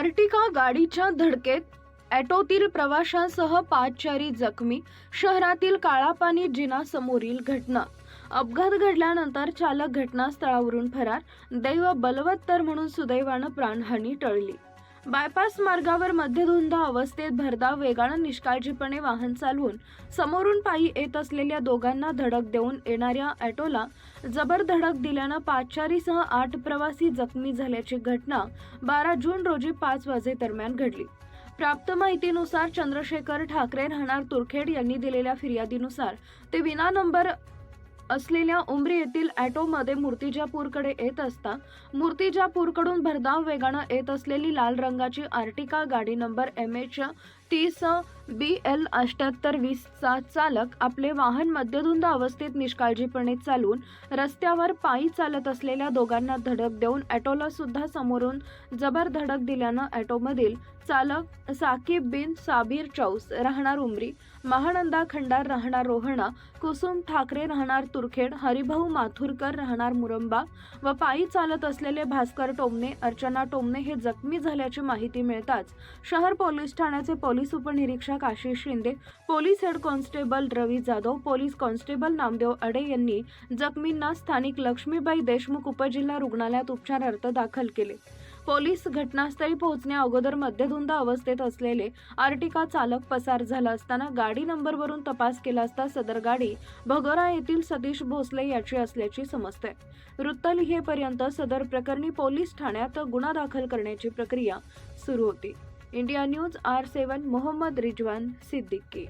Ertiga गाडीच्या धडकेत ॲटोतील प्रवाशांसह पाचचारी जखमी शहरातील काळापानी जिना समोरील घटना. अपघात घडल्यानंतर चालक घटनास्थळावरून फरार दैव बलवत्तर म्हणून सुदैवानं प्राणहानी टळली. बायपास मार्गावर मध्यधुंद अवस्थेत भरधाव वेगानं निष्काळजीपणे वाहन चालवून समोरून पायी येत असलेल्या दोघांना धडक देऊन येणाऱ्या ॲटोला जबर धडक दिल्यानं पाचचारीसह आठ प्रवासी जखमी झाल्याची घटना बारा जून रोजी पाच वाजेदरम्यान घडली. प्राप्त माहितीनुसार चंद्रशेखर ठाकरे राहणार तुरखेड यांनी दिलेल्या फिर्यादीनुसार ते विना नंबर असलेल्या उमरी येथील ॲटोमध्ये मूर्तिजापूरकडे येत असता मूर्तिजापूरकडून भरधाव वेगानं येत असलेली लाल रंगाची आर्टिका गाडी नंबर एम एच तीस बी एल अठ्याहत्तर वीसचा चालक आपले वाहन मध्यधुंद अवस्थेत निष्काळजीपणे चालवून रस्त्यावर पायी चालत असलेल्या दोघांना धडक देऊन ॲटोला सुद्धा समोरून जबर धडक दिल्यानं ॲटोमधील चालक साकीब बिन साबीर चौस राहणार उमरी महानंदा खंडार राहणार रोहणा कुसुम ठाकरे राहणार तुरखेड हरिभाऊ माथुरकर राहणार मुरंबा व पायी चालत असलेले भास्कर टोमने अर्चना टोमने हे जखमी झाल्याची माहिती मिळताच शहर पोलीस ठाण्याचे पोलीस उपनिरीक्षक Ashish Shinde police head constable Ravi Jadhav police constable Namdev Ade यांनी जखमींना स्थानिक लक्ष्मीबाई देशमुख उपजिल्हा रुग्णालयात उपचारार्थ दाखल केले. पोलीस घटनास्थळी पोहोचण्या अगोदर मध्यधुंद अवस्थेत असलेले आर्टिका चालक पसार झाला असताना गाडी नंबरवरून तपास केला असता सदर गाडी भगोरा येथील सतीश भोसले याची असल्याची समजते वृत्त लिहेपर्यंत सदर प्रकरणी पोलीस ठाण्यात गुन्हा दाखल करण्याची प्रक्रिया सुरू होती. India news R seven Mohammad Rizwan Siddiqui.